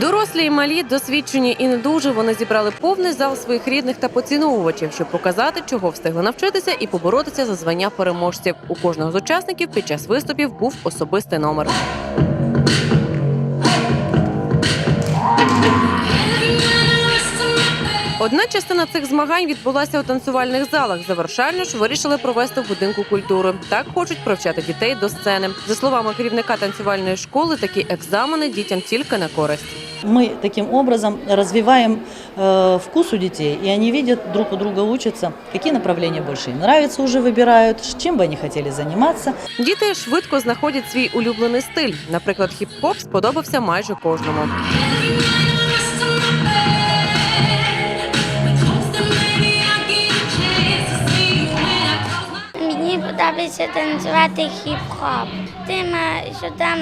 Дорослі і малі, досвідчені і не дуже. Вони зібрали повний зал своїх рідних та поціновувачів, щоб показати, чого встигли навчитися і поборотися за звання переможців. У кожного з учасників під час виступів був особистий номер. Одна частина цих змагань відбулася у танцювальних залах. Завершальну ж вирішили провести в будинку культури. Так хочуть привчати дітей до сцени. За словами керівника танцювальної школи, такі екзамени дітям тільки на користь. Мы таким образом развиваем э, вкус у детей, и они видят друг у друга учатся, какие направления больше им нравятся, уже выбирают, ш- чем бы они хотели заниматься. Діти швидко знаходять свій улюблений стиль. Наприклад, хіп-хоп сподобався майже кожному. Мені подобається танцювати хіп-хоп. Тим, е, що там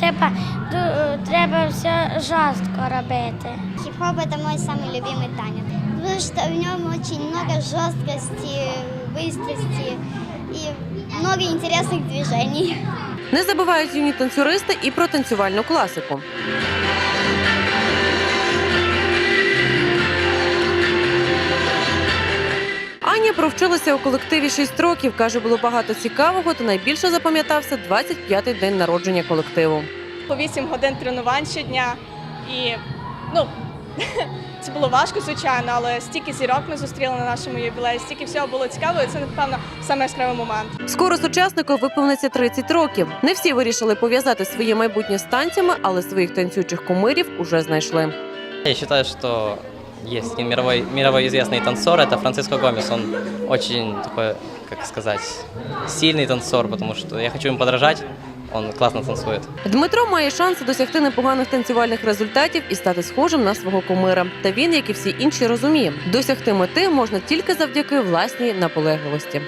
треба, ду- треба все жорстко робити. Хип-хоп это мой самый любимый танец, потому что в нем очень много жесткости, быстрости и много интересных движений. Не забувають юні танцюристи і про танцювальну класику. Аня провчилася у колективі 6 років. каже, було багато цікавого, та найбільше запам'ятався 25-й день народження колективу. по 8 годин тренувань щодня. І ну, це було важко, звичайно, але стільки зірок ми зустріли на нашому юбілеї, стільки всього було цікаво, і це, напевно, саме яскравий момент. Скоро сучаснику виповниться 30 років. Не всі вирішили пов'язати своє майбутнє з танцями, але своїх танцючих кумирів уже знайшли. Я считаю, что есть один мировой, мировой известный танцор, это Франциско Гомес. Он очень такой, как сказать, сильный танцор, потому что я хочу ему подражать. Он классно танцует. Дмитро має шанси досягти непоганих танцювальних результатів і стати схожим на свого кумира. Та він, як і всі інші, розуміє, досягти мети можна тільки завдяки власній наполегливості.